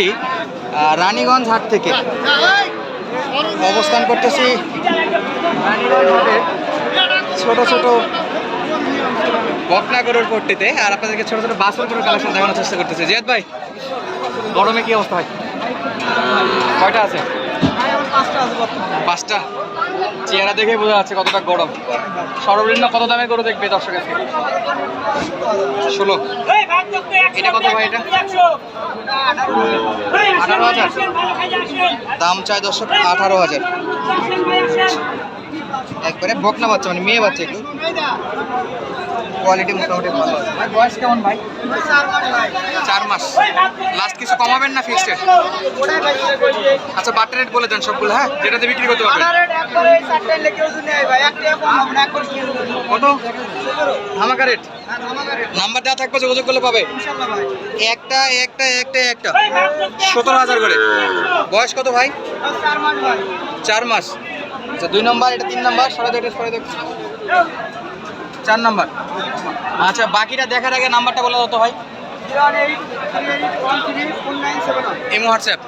আহ, রানীগঞ্জ হাট থেকে। অবস্থান করতেছি রানীগঞ্জ হাটে। ছোট ছোট বকনা গরুর পট্টিতে। আর আপনাদেরকে ছোট ছোট বাসন গরুর কালেকশন দেখানোর চেষ্টা করতেছি। জিয়াদ ভাই গরমে কি অবস্থা হয় কয়টা আছে? পাঁচটা চেহারা দেখে বোঝা যাচ্ছে কতটা গরম। সর্বনিম্ন কত দামের গরু দেখবে দর্শক আজকে ষোলো। এটা কত ভাই এটা? আঠারো হাজার। দাম চাই দর্শক আঠারো হাজার। একবারে বকনা বাচ্চা মানে মেয়ে বাচ্চা একটু কোয়ালিটি মোটামুটি ভালো আছে। ভাই বয়স কেমন ভাই? চার মাস। লাস্ট কিছু কমাবেন না ফিক্সড আচ্ছা বাটার রেট বলে দেন সবগুলো হ্যাঁ? যেটাতে বিক্রি করতে পারবেন। কত? ধামাকা রেট নাম্বার দেওয়া থাকবে যোগাযোগ করলে পাবে। একটা একটা একটা একটা। সতেরো হাজার করে। বয়স কত ভাই? চার মাস আচ্ছা দুই নম্বর এটা তিন নম্বর সাড়ে দেড় সাড়ে দেড় চার নম্বর। আচ্ছা বাকিটা দেখার আগে নাম্বারটা বলে তো ভাই। এমো হোয়াটসঅ্যাপ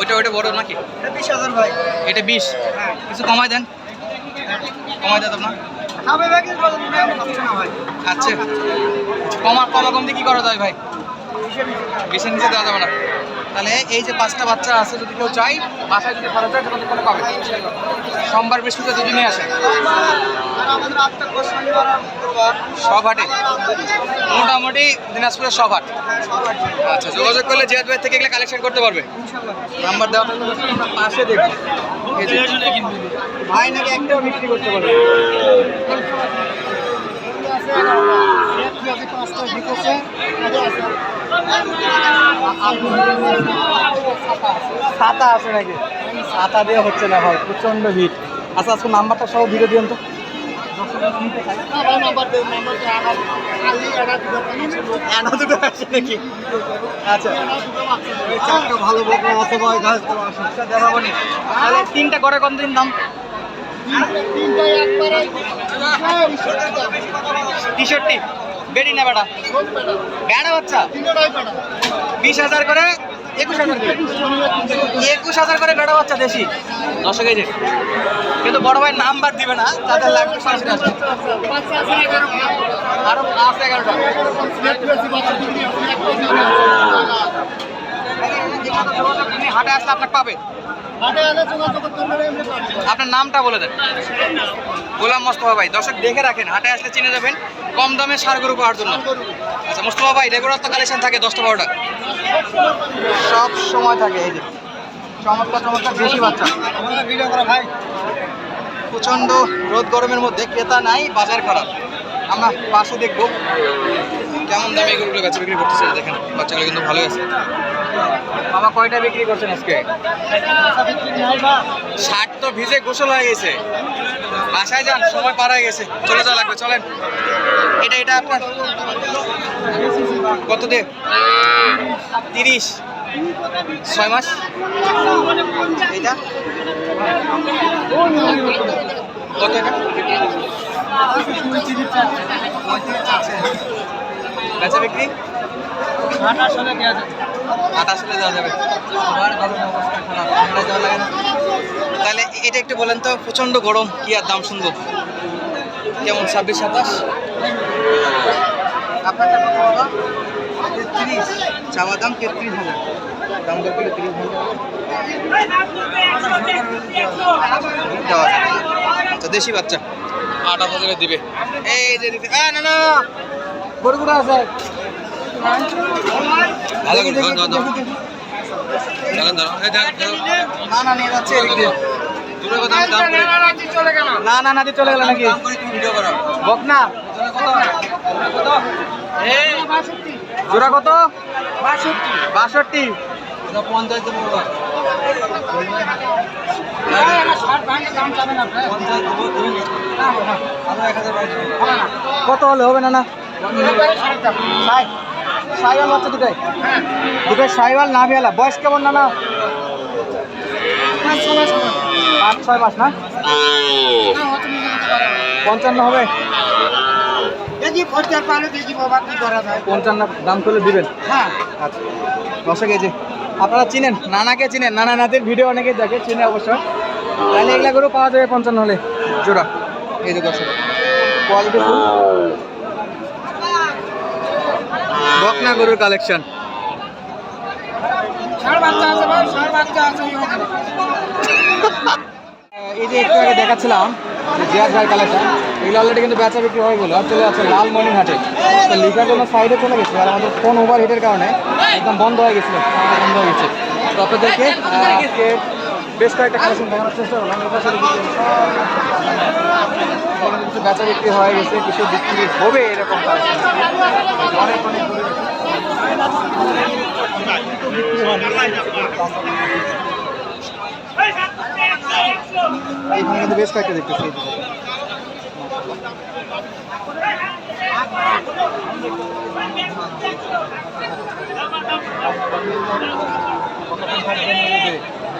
ওইটা ওইটা বড় নাকি? ভাই। এটা বিশ। কিছু কমাই দেন। কমাই দেন আপনার। আচ্ছা। কমা কমা কমতে কি করা যায় ভাই? বিশের নিচে দেওয়া যাবে। না। তাহলে এই যে পাঁচটা বাচ্চা আছে যদি কেউ চাই বাসায় যদি খরচ হয় তাহলে পাবে সোমবার বৃহস্পতিবার যদি নিয়ে আসেন সব মোটামুটি দিনাজপুরের সব হাট আচ্ছা যোগাযোগ করলে জিয়াদ ভাই থেকে এগুলো কালেকশন করতে পারবে। নাম্বার দেওয়া পাশে দেখব। ভাই নাকি একটাও বিক্রি করতে পারবে ছাতা আছে নাকি? ছাতা দিয়ে হচ্ছে না ভাই প্রচণ্ড ভিড়। আচ্ছা আজকে নাম্বারটা সহ ভিডিও দিন তো। তিনটা করে কোন দিন দাম টি-শার্টটি বেরি না বেটা বেড়া বাচ্চা বিশ হাজার করে একুশ হাজার করে। একুশ হাজার করে বেড়া বাচ্চা দেশি। যে, কিন্তু বড় ভাই নাম্বার দিবে না, তাদের লাগবে সরাসরি আরও পাঁচ এগারোটা। হাটে আসলে আপনাকে পাবে। আপনার নামটা বলে দেন। গোলাম মোস্তফা ভাই দর্শক দেখে রাখেন হাটে আসলে চিনে যাবেন কম দামে সার গরু পাওয়ার জন্য। আচ্ছা মোস্তফা ভাই রেগুলার তো কালেকশন থাকে দশটা বারোটা। সব সময় থাকে এই যে। চমৎকার চমৎকার বেশি বাচ্চা। ভাই। প্রচণ্ড রোদ গরমের মধ্যে ক্রেতা নাই বাজার খারাপ। আমরা পাশে দেখব। কেমন দামে এগুলো বেচা বিক্রি করতেছে দেখেন বাচ্চাগুলো কিন্তু ভালোই আছে। বাবা কয়টা বিক্রি করছেন আজকে? ষাট তো ভিজে গোসল হয়ে গেছে। বাসায় যান, সময় পার হয়ে গেছে। চলে যাওয়া লাগবে, চলেন। এটা এটা আপনার? কত দে তিরিশ। ছয় মাস? এটা কত বেচা বিক্রি আটা আসলে দেওয়া যাবে। আবার গরম অবস্থা খারাপ। ঠান্ডায় যাওয়া লাগে না। তাহলে এটা একটু বলেন তো প্রচণ্ড গরম কি আর দাম শুনব? কেমন ছাব্বিশ সাতাশ? তেত্রিশ। চাওয়া দাম তেত্রিশ হাজার। দাম দর করে তিরিশ হাজার। দেওয়া দেশি বাচ্চা। আট হাজারে দিবে। এই যে আ, না না গরুগুলো আছে। ভালো করে ধর ধর ধর এই না না নিয়ে যাচ্ছে এদিক দিয়ে না না চলে গেল নাকি বক না জোড়া কত বাষট্টি বাবা। পঞ্চাশ। কত হলে হবে না না সাইওয়াল বাচ্চা দুটাই। দুটাই সাইওয়াল না বেলা বয়স কেমন না না পাঁচ ছয় মাস না? পঞ্চান্ন হবে? পঞ্চান্ন দাম করলে দিবেন? হ্যাঁ। আচ্ছা দশে কেজি। আপনারা চিনেন নানাকে চিনেন। নানা নাতির ভিডিও অনেকে দেখে চিনে অবশ্যই তাহলে এগুলা গরু পাওয়া যাবে পঞ্চান্ন হলে। জোড়া। এই দর্শক কোয়ালিটি বকনা গরুর কালেকশন এই যে একটু আগে দেখাচ্ছিলাম ভাই কালেকশন এগুলো অলরেডি কিন্তু বেচা বিক্রি হয়ে গেলো। আর চলে যাচ্ছে লালমনির হাটে তো লিখার জন্য সাইডে চলে গেছে আর আমাদের ফোন ওভার হিটের কারণে একদম বন্ধ হয়ে গেছিল বন্ধ হয়ে গেছে। তো আপনাদেরকে বেশ কয়েকটা কালেকশন দেখানোর চেষ্টা করলাম এর কিছু বেচা বিক্রি হয়ে গেছে, কিছু বিক্রি হবে এরকম কিন্তু বেশ কয়েকটা দেখতেছি। যে।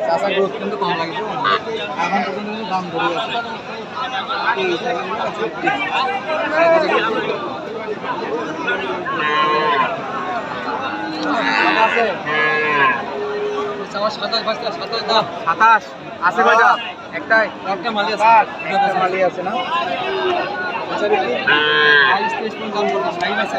চাষা গ্রোথ কিন্তু কম লাগে এখন পর্যন্ত কিন্তু দাম ধরে আছে সাতাশ আছে কয়টা একটাই একটা মালি আছে মালি আছে না আচ্ছা দেখি বাইশ তেইশ পর্যন্ত দাম করতে সাইজ আছে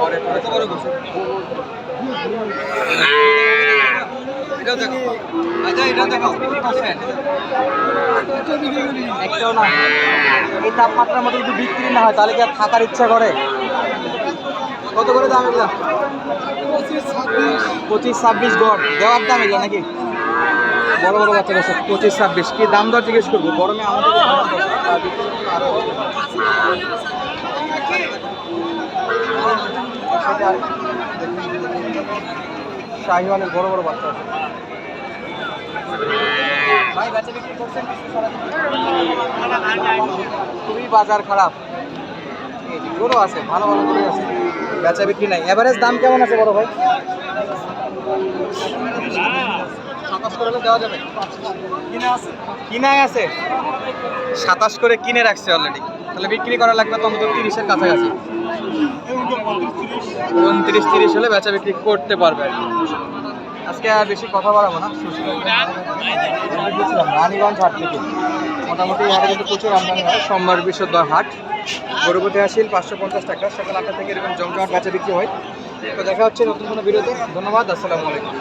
পরে এটাও দেখো। আচ্ছা এই তাপমাত্রার মধ্যে যদি বিক্রি না হয়, তাহলে কি আর থাকার ইচ্ছা করে? কত করে দাম এগুলো? পঁচিশ ছাব্বিশ গড়। দেওয়ার দাম এগুলো নাকি? বড় বড় বাচ্চা আছে পঁচিশ ছাব্বিশ। কি দাম দর জিজ্ঞেস করব? গরমে আমাদের দাম দর, আর বিক্রি করলে আরও হবে। সাথে আর শাহিওয়ালের বড় বড় বাচ্চা আছে। খুবই বাজার খারাপ। গরু আছে, ভালো ভালো গরু আছে, বেচা বিক্রি নাই। এভারেজ দাম কেমন আছে বড় ভাই? সাতাশ করে দেওয়া যাবে। কিনে আছে? আছে সাতাশ করে কিনে রাখছে অলরেডি তাহলে বিক্রি করা লাগবে তো অন্তত তিরিশের কাছাকাছি। উনত্রিশ, তিরিশ হলে বেচা বিক্রি করতে পারবে আজকে আর বেশি কথা বাড়াবো না। রানীগঞ্জ হাট থেকে। মোটামুটি হাটে কিন্তু প্রচুর আমদানি হয়। সোমবার বৃহস্পতিবার হাট। গরুপতি আসিল পাঁচশো পঞ্চাশ টাকা। সকাল আটটা থেকে এরকম জমজমাট বেচা বিক্রি হয়। তো দেখা হচ্ছে নতুন কোনো বিরতি ধন্যবাদ, আসসালামু আলাইকুম।